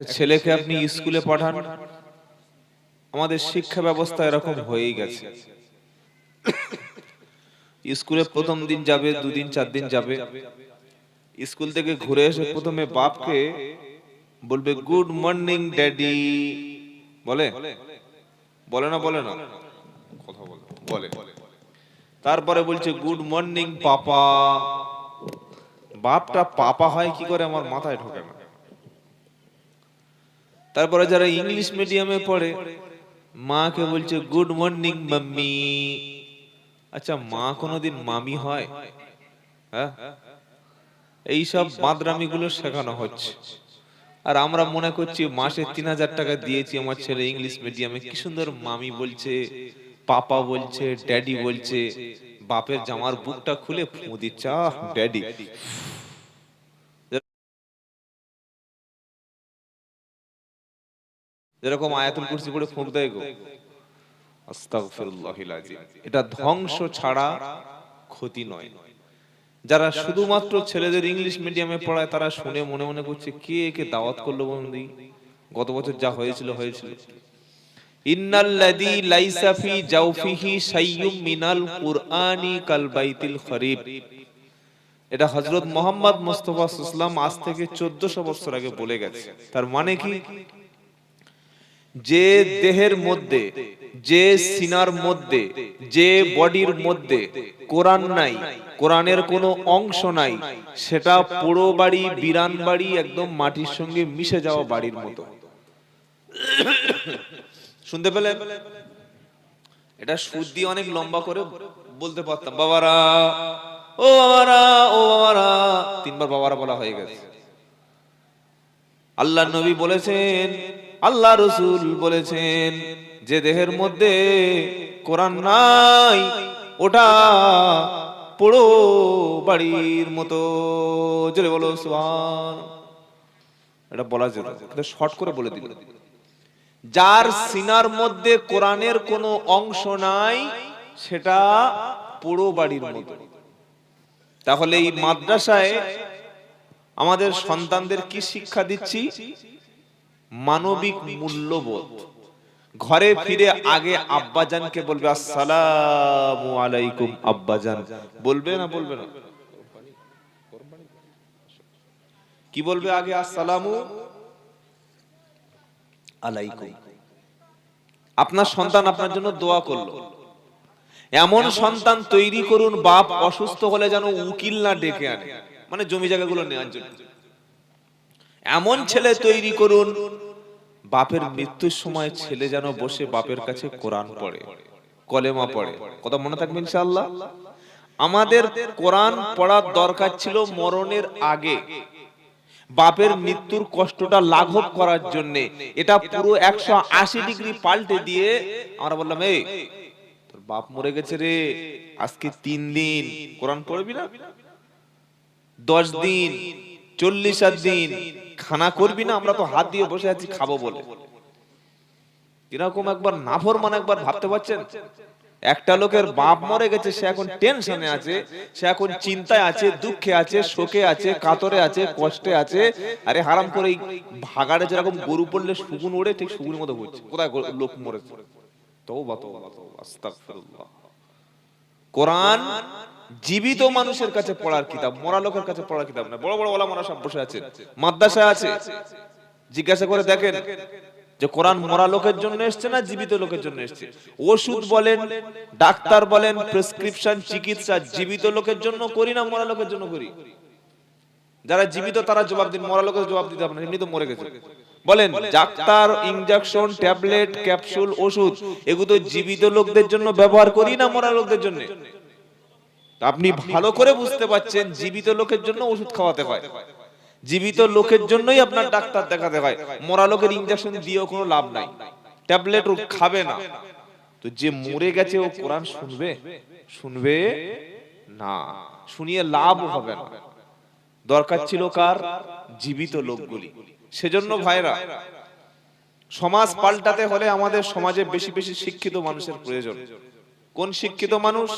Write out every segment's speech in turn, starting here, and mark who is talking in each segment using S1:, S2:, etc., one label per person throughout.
S1: ছেলেকে আপনি স্কুলে পাঠান। আমাদের শিক্ষা ব্যবস্থা এরকম হয়েই গেছে। স্কুলে প্রথম দিন যাবে দুদিন চার দিন যাবে। স্কুল থেকে ঘুরে এসে প্রথমে বাপকে বলবে গুড মর্নিং ড্যাডি বলে? বলে? না বলে না? কথা বলে বলে। তারপরে বলছে গুড মর্নিং পাপা বাপটা পাপা হয় কি করে? আমার মাথায় ঢোকে না। তারপরে যারা ইংলিশ মিডিয়ামে পড়ে মাকে বলছে গুড মর্নিং মাম্মি আচ্ছা মা কোনোদিন মামি হয়? হ্যাঁ? এইসব বাদরামি গুলো শেখানো হচ্ছে। আর আমরা মনে করছি মাসে তিন হাজার টাকা দিয়েছি আমার ছেলে ইংলিশ মিডিয়ামে কি সুন্দর মামি বলছে পাপা বলছে ড্যাডি বলছে বাপের জামার বুকটা খুলে ফু দিচ্ছে আহ ড্যাডি যেরকম আয়াতুল কুরসি পড়ে ফুঁক দেয় গো। এটা ধ্বংস ছাড়া ক্ষতি নয়। যারা শুধুমাত্র ছেলেদের ইংলিশ মিডিয়ামে পড়ায়, তারা শুনে মনে মনে করছে, কে একে দাওয়াত করল বন্দি গত বছর যা হয়েছিল হয়েছিল। মিনাল কুরআনি কাল বাইতিল খরিব। এটা হযরত মুহাম্মদ মুস্তাফা সাল্লাল্লাহু আজ থেকে 1400 বছর আগে বলে গেছে। তার মানে কি? যে দেহের মধ্যে, যে সিনার মধ্যে, যে বডির মধ্যে কোরআন নাই, কোরআনের কোনো অংশ নাই, সেটা পোড়ো বাড়ি, বিরান বাড়ি একদম মাটির সঙ্গে মিশে যাওয়া বাড়ির মতো। শুনতে পেলেন এটা সুর দিয়ে অনেক লম্বা করে বলতে পারতাম। বাবারা, ও বাবারা ও বাবারা, তিনবার বাবারা বলা হয়ে গেছে। আল্লাহ নবী বলেছেন আল্লাহ রসুল বলেছেন, যে দেহের মধ্যে কোরআন নাই, ওটা পোড়ো বাড়ির মতো। জোরে বলো, সুবহান। এটা বলা যেত শর্ট করে বলে দিল। যার সিনার মধ্যে কোরআনের কোনো অংশ নাই, সেটা পোড়ো বাড়ির মতো। তাহলে এই মাদ্রাসায় আমাদের সন্তানদের কি শিক্ষা দিচ্ছি? মানবিক মূল্যবোধ। ঘরে ফিরে আগে আব্বাজানকে বলবে, আসসালামু আলাইকুম আব্বাজান। বলবে না বলবে না? কি বলবে আগে, আসসালামু আলাইকুম। আপনার সন্তান আপনার জন্য দোয়া করল। এমন সন্তান তৈরি করুন, বাপ অসুস্থ হলে যেন উকিল না ডেকে আনে। মানে জমি জায়গাগুলো নেওয়ার জন্য। এমন ছেলে তৈরি করুন বাপের মৃত্যুর সময় ছেলে যেন বসে বাপের কাছে কোরআন পড়ে কলেমা পড়ে। কথা মনে থাকবে ইনশাআল্লাহ? আমাদের কোরআন পড়ার দরকার ছিল মরণের আগে। বাপের মৃত্যুর কষ্টটা লাঘব করার জন্য। এটা পুরো একশো আশি ডিগ্রি পাল্টে দিয়ে আমরা বললাম এই তোর বাপ মরে গেছে রে। আজকে তিন দিন। কোরআন পড়বি না? দশ দিন চল্লিশ দিন। খানা করবি না আমরা তো হাত দিয়ে বসে আছি খাব বলে। কীরকম একবার নাফর মানে একবার ভাবতে পারছেন? একটা লোকের বাপ মরে গেছে সে এখন টেনশনে আছে সে এখন চিন্তায় আছে দুঃখে আছে শোকে আছে কাতরে আছে কষ্টে আছে। আরে হারাম করে ভাগাড়ে যেরকম গরু পড়লে শুকুন ওড়ে ঠিক শুকুনের মতো ঘুরছে কোথায় লোক মরেছে? তওবা তওবা আস্তাগফিরুল্লাহ। কোরআন জীবিত মানুষের কাছে পড়ার কিতাব মরা লোকের কাছে পড়ার কিতাব না। বড় বড় ওলামারা সব বসে আছে। মাদ্রাসায় আছে। জিজ্ঞাসা করে দেখেন যে কোরআন মরা লোকের জন্য এসছে না জীবিত লোকের জন্য এসছে? ওষুধ বলেন ডাক্তার বলেন প্রেসক্রিপশন চিকিৎসা জীবিত লোকের জন্য করি না মরা লোকের জন্য করি যারা জীবিত তারা জবাব দিন মরা লোকের জবাব দিতে হবে না এমনি তো মরে গেছে। বলেন ডাক্তার ইনজেকশন ট্যাবলেট ক্যাপসুল ওষুধ এগুলো জীবিত লোকদের জন্য ব্যবহার করি না মরা লোকদের জন্য আপনি ভালো করে বুঝতে পাচ্ছেন জীবিত লোকের জন্য ওষুধ খাওয়াতে হয়। জীবিত লোকের জন্যই আপনার ডাক্তার দেখাতে হয়। মরা লোকের ইনজেকশন দিয়েও কোনো লাভ নাই। ট্যাবলেট ও খাবে না। তো যে মরে গেছে ও কোরআন শুনবে শুনবে না। শুনিয়ে লাভ হবে না। দরকার ছিল কার? জীবিত লোকগুলি। সেজন্য ভাইরা সমাজ পাল্টাতে হলে আমাদের সমাজে বেশি বেশি শিক্ষিত মানুষের প্রয়োজন। কোন শিক্ষিত মানুষ?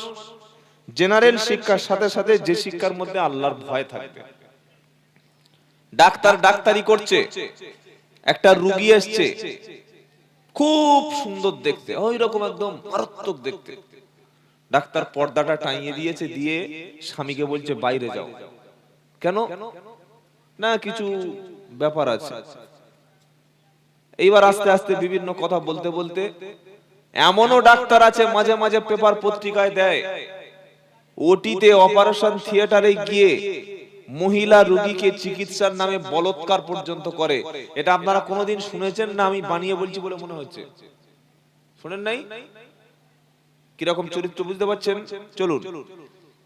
S1: জেনারেল শিক্ষার সাথে সাথে যে শিক্ষার মধ্যে আল্লাহর ভয় থাকবে। ডাক্তার ডাক্তারি করছে, একটা রুগী এসছে, খুব সুন্দর দেখতে ওই রকম একদম মারাত্মক দেখতে। ডাক্তার পর্দাটা টাঙিয়ে দিয়েছে, দিয়ে স্বামীকে বলছে, বাইরে যাও। কেন? না, কিছু ব্যাপার আছে। এইবার আস্তে আস্তে বিভিন্ন কথা বলতে বলতে, এমনও ডাক্তার আছে, মাঝে মাঝে পেপার পত্রিকায় দেয় ওটিতে অপারেশন থিয়েটারে গিয়ে মহিলা রোগীকে চিকিৎসার নামে বলৎকার পর্যন্ত করে। এটা আপনারা কোনোদিন শুনেছেন না? আমি বানিয়ে বলছি বলে মনে হচ্ছে। শুনেন নাই? কীরকম চরিত্র বুঝতে পারছেন? চলুন।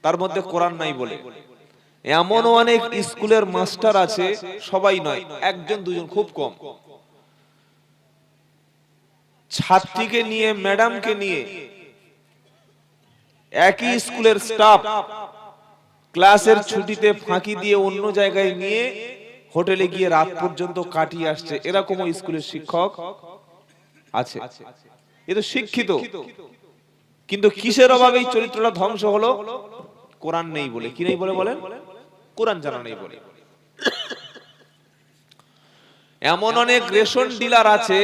S1: তার মধ্যে কোরআন নাই বলে। এমনও অনেক স্কুলের মাস্টার আছে, সবাই নয়, একজন, দুজন, খুব কম। ছাত্রীকে নিয়ে, ম্যাডামকে নিয়ে একই স্কুলের স্টাফ ক্লাসের ছুটিতে ফাঁকি দিয়ে অন্য জায়গায় নিয়ে হোটেলে গিয়ে রাত পর্যন্ত কাটিয়ে আসছে। এরকমও স্কুলের শিক্ষক আছে। এ তো শিক্ষিত। কিন্তু কিসের অভাবে এই চরিত্রটা ধ্বংস হলো? কোরআন নেই বলে। কি নেই বলে বলেন? কোরআন জানা নেই বলে। এমন অনেক রেশন ডিলার আছে।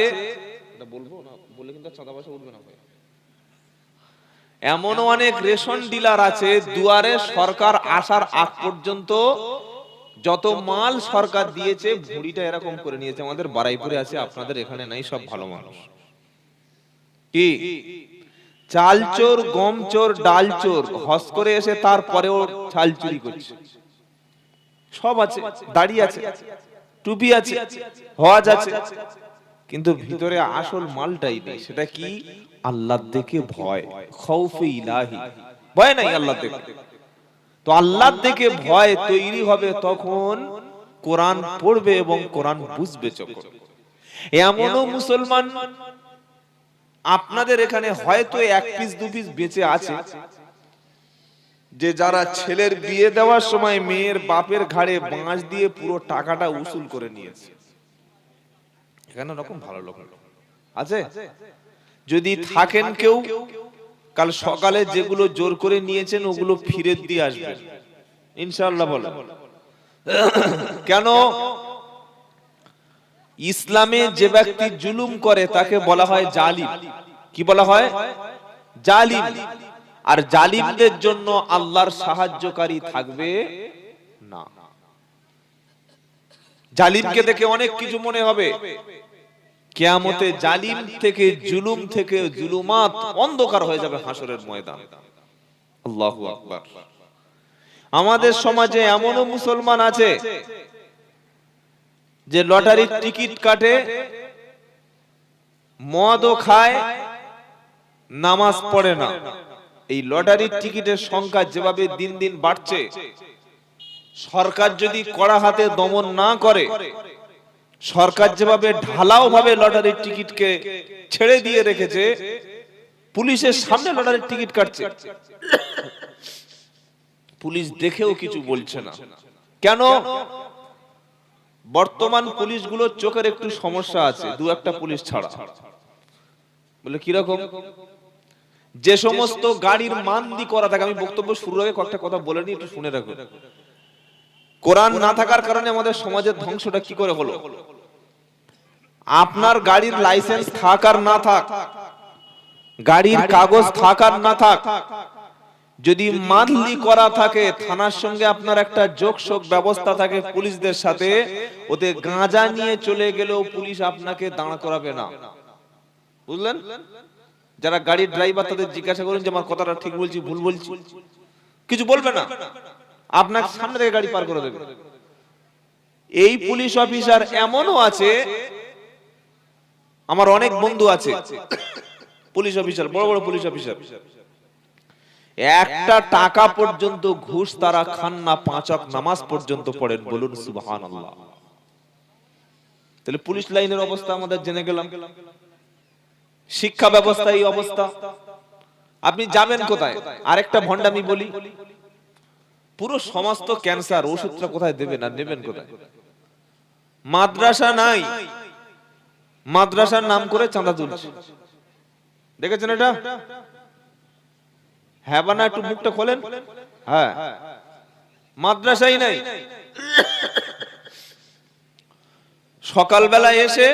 S1: বলব না? বলে কিন্তু চাঁদা পয়সা উঠবে না ভাই। এমন অনেক রেশন ডিলার আছে, দুয়ারে সরকার আসার আগ পর্যন্ত যত মাল সরকার দিয়েছে, ভুড়িটা এরকম করে নিয়েছে। আমাদের বারাইপুরে আছে, আপনাদের এখানে নাই, সব ভালো মানুষ। কি? চাল চোর গম চোর ডাল চোর হস করে এসে তারপরেও চাল চুরি করছে। সব আছে, দাড়ি আছে, টুপি আছে হজ আছে। কিন্তু ভিতরে আসল মালটাই নেই। সেটা কি? আল্লাহ দেখে ভয়। খৌফে ইলাহি। ভয় নাই আল্লাহ দেখে। তো আল্লাহ দেখে ভয় তৈরি হবে তখন কোরআন পড়বে এবং কোরআন বুঝবে চোখ এমনও মুসলমান আপনাদের এখানে হয়তো এক পিস দু পিস বেঁচে আছে। যে যারা ছেলের বিয়ে দেওয়ার সময় মেয়ের বাপের ঘাড়ে বাঁশ দিয়ে পুরো টাকাটা উসুল করে নিয়েছে। এখানে রকম ভালো লোক আছে? যদি থাকেন কেউ কাল সকালে যেগুলো জোর করে নিয়েছেন ওগুলো ফিরে দিয়ে আসবেন। ইনশাআল্লাহ বলে কেন? ইসলামে যে ব্যক্তি জুলুম করে তাকে বলা হয় জালিম। কি বলা হয়? জালিম। আর জালিমদের জন্য আল্লাহর সাহায্যকারী থাকবে না। জালিমকে দেখে অনেক কিছু মনে হবে। কেয়ামতে জালিম থেকে জুলুম থেকে জুলুমাত অন্ধকার হয়ে যাবে হাসরের ময়দান। আল্লাহু আকবার। আমাদের সমাজে এমনও মুসলমান আছে যে লটারির টিকিট কাটে মদও খায় নামাজ পড়ে না। এই লটারির টিকিটের সংখ্যা যেভাবে দিন দিন বাড়ছে সরকার যদি কড়া হাতে দমন না করে, সরকার যেভাবে ঢালাও ভাবে লটারির টিকিটকে ছেড়ে দিয়ে রেখেছে, পুলিশের সামনে লটারির টিকিট কাটছে। পুলিশ দেখেও কিছু বলছে না। কেন? বর্তমান পুলিশগুলোর চোখের একটু সমস্যা আছে, দু একটা পুলিশ ছাড়া। বলে কীরকম যে সমস্ত গাড়ির মান্দি করা থাকে, আমি বক্তব্য শুরু আগে কয়েকটা কথা বলে নিই, একটু শুনে রাখুন। কোরআন না থাকার কারণে আমাদের সমাজের ধ্বংসটা কি করে হলো? আপনার গাড়ির লাইসেন্স থাক আর না থাক গাড়ির কাগজ থাক আর না থাক যদি মান্থলি করা থাকে থানার সঙ্গে আপনার একটা যোগসোগ ব্যবস্থা থাকে পুলিশদের সাথে ওতে গাঁজা নিয়ে চলে গেলেও পুলিশ আপনাকে দাঁড় করাবে না। বুঝলেন? যারা গাড়ির ড্রাইভার তাদের জিজ্ঞাসা করুন যে আমার কথাটা ঠিক বলছি ভুল বলছি? কিছু বলবে না? আপনার সামনে থেকে গাড়ি পার করে দেবে। এই পুলিশ অফিসার এমনও আছে আমার অনেক বন্ধু আছে। পুলিশ অফিসার বড় বড় পুলিশ অফিসার। একটা টাকা পর্যন্ত ঘুষ তারা খান না পাঁচক নামাজ পর্যন্ত পড়েন বলুন সুবহান তাহলে পুলিশ লাইনের অবস্থা আমাদের জেনে গেলাম। শিক্ষা ব্যবস্থা এই অবস্থা। আপনি যাবেন কোথায়? আরেকটা ভন্ডামি বলি। পুরো সমস্ত ক্যান্সার ওষুধটা কোথায় দেবেন আর নেবেন কোথায়? মাদ্রাসা নাই। মাদ্রাসার নাম করে চাঁদা তুলছে। দেখেছেন এটা? হ্যাঁ না একটু মুখটা খোলেন। হ্যাঁ। মাদ্রাসাই নাই। সকালবেলা এসে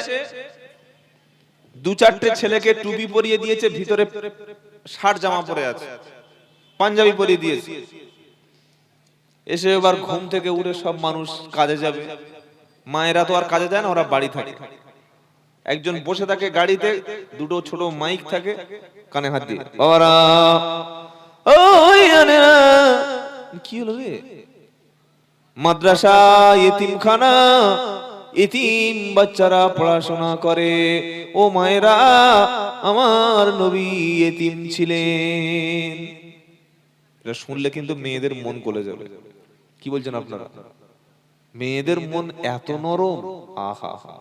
S1: দু চারটে ছেলেকে টুপি পরিয়ে দিয়েছে ভিতরে শার্ট জামা পরে আছে। পাঞ্জাবি পরিয়ে দিয়েছে। এসে এবার ঘুম থেকে উঠে সব মানুষ কাজে যাবে। মায়েরা তো আর কাজে যায় না, ওরা বাড়ি থাকে। একজন বসে থাকে গাড়িতে, দুটো ছোট মাইক থাকে, কানে হাত দিয়ে, বাবারা কি হলো রে? মাদ্রাসা, এতিমখানা, এতিম বাচ্চারা পড়াশোনা করে। ও মায়েরা, আমার নবী এতিম ছিলেন। এটা শুনলে কিন্তু মেয়েদের মন গলে যাবে। কি বলছেন আপনারা? মেয়েদের মন এত নরম? আহা হা